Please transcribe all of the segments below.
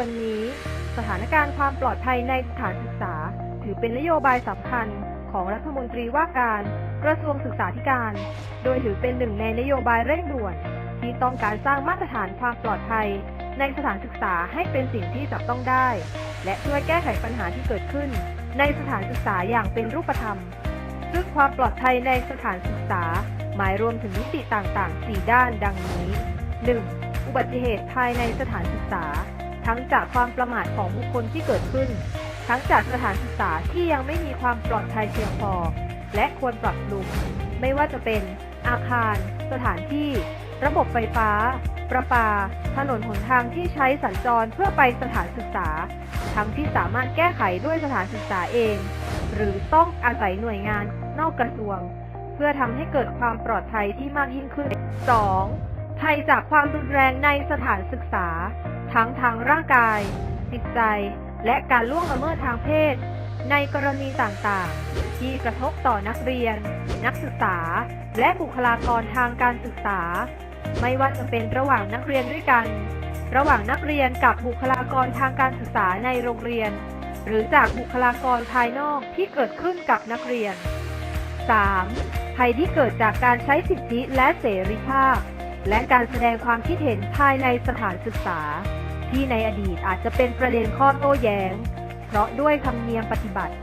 วันนี้ สถานการณ์ความปลอดภัยในสถานศึกษา ถือเป็นนโยบายสำคัญของรัฐมนตรีว่าการกระทรวงศึกษาธิการ โดยถือเป็นหนึ่งในนโยบายเร่งด่วน ที่ต้องการสร้างมาตรฐานความปลอดภัย ในสถานศึกษาให้เป็นสิ่งที่จับต้องได้ และช่วยแก้ไขปัญหาที่เกิดขึ้น ในสถานศึกษาอย่างเป็นรูปธรรม ซึ่งความปลอดภัยในสถานศึกษา หมายรวมถึงมิติต่างๆ 4 ด้านดังนี้ 1. อุบัติเหตุภายในสถานศึกษา ทั้งจากความประมาทของบุคคลที่เกิดขึ้น ทั้งจากสถานศึกษาที่ยังไม่มีความปลอดภัยเพียงพอ และควรปรับปรุง ไม่ว่าจะเป็น อาคาร สถานที่ ระบบไฟฟ้า ประปา ถนนหนทางที่ใช้สัญจรเพื่อไปสถานศึกษา ทั้งที่สามารถแก้ไขด้วยสถานศึกษาเอง หรือต้องอาศัยหน่วยงานนอกกระทรวง เพื่อทำให้เกิดความปลอดภัยที่มากยิ่งขึ้น 2. ภัยจากความรุนแรงในสถานศึกษา ทั้งทางร่างกาย จิตใจ และการล่วงละเมิดทางเพศ ในกรณีต่างๆ ที่กระทบต่อนักเรียน นักศึกษา และบุคลากรทางการศึกษา ไม่ว่าจะเป็นระหว่างนักเรียนด้วยกัน ระหว่างนักเรียนกับบุคลากรทางการศึกษาในโรงเรียน หรือจากบุคลากรภายนอกที่เกิดขึ้นกับนักเรียน 3. ภัยที่เกิดจากการใช้สิทธิและเสรีภาพ และการแสดงความคิดเห็นภายในสถานศึกษา ที่ในอดีตอาจจะเป็นประเด็นข้อโต้แย้ง เพราะด้วยธรรมเนียมปฏิบัติ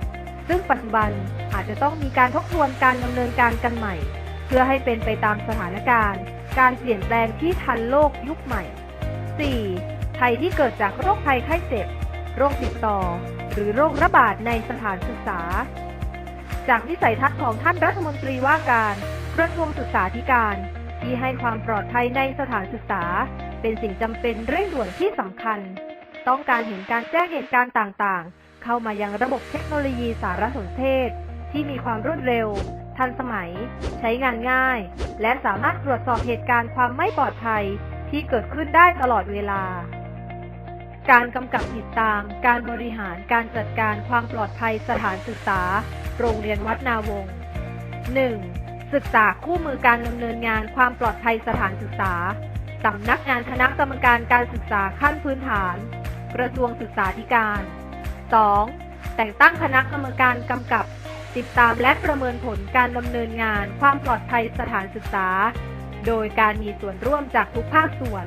ซึ่งปัจจุบันอาจจะต้องมีการทบทวนการดำเนินการกันใหม่ เพื่อให้เป็นไปตามสถานการณ์ การเปลี่ยนแปลงที่ทันโลกยุคใหม่ 4. ภัยที่เกิดจากโรคภัยไข้เจ็บ โรคติดต่อ หรือโรคระบาดในสถานศึกษา จากวิสัยทัศน์ของท่านรัฐมนตรีว่าการกระทรวงศึกษาธิการ ที่ให้ความปลอดภัยในสถานศึกษา เป็นสิ่งจำเป็นเร่งด่วนที่สำคัญ ต้องการเห็นการแจ้งเหตุการณ์ต่างๆ เข้ามายังระบบเทคโนโลยีสารสนเทศ ที่มีความรวดเร็ว ทันสมัย ใช้งานง่าย และสามารถตรวจสอบเหตุการณ์ความไม่ปลอดภัยที่เกิดขึ้นได้ตลอดเวลา การกำกับติดตาม การบริหารการจัดการความปลอดภัยสถานศึกษา โรงเรียนวัดนาวงศ์ 1. ศึกษาคู่มือการดำเนินงานความปลอดภัยสถานศึกษา สำนักงานคณะกรรมการการศึกษาขั้นพื้นฐาน กระทรวงศึกษาธิการ 2. แต่งตั้งคณะกรรมการกำกับ ติดตามและประเมินผลการดำเนินงานความปลอดภัยสถานศึกษา โดยการมีส่วนร่วมจากทุกภาคส่วน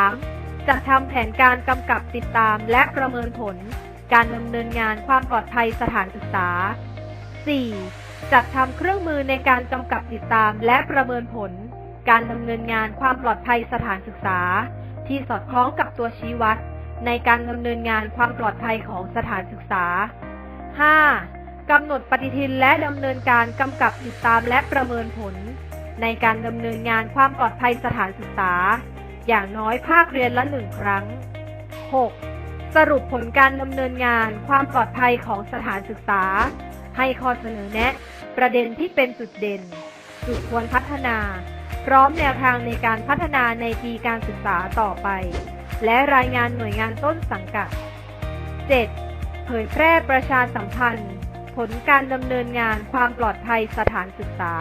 3. จัดทำแผนการกำกับติดตามและประเมินผล การดำเนินงานความปลอดภัยสถานศึกษา 4. จัดทำเครื่องมือในการกำกับติดตามและประเมินผล การดำเนินงานความปลอดภัยสถานศึกษา ที่สอดคล้องกับตัวชี้วัด ในการดำเนินงานความปลอดภัยของสถานศึกษา 5. กำหนดปฏิทินและดำเนินการกำกับติดตามและประเมินผล ในการดำเนินงานความปลอดภัยสถานศึกษา อย่างน้อยภาคเรียนละหนึ่งครั้ง 6. สรุปผลการดำเนินงานความปลอดภัยของสถานศึกษา ให้ข้อเสนอแนะ ประเด็นที่เป็นจุดเด่น จุดควรพัฒนา พร้อมแนวทางในการพัฒนาในปีการศึกษาต่อไป และรายงานหน่วยงานต้นสังกัด 7. เผยแพร่ประชาสัมพันธ์ ผลการดำเนินงานความปลอดภัยสถานศึกษา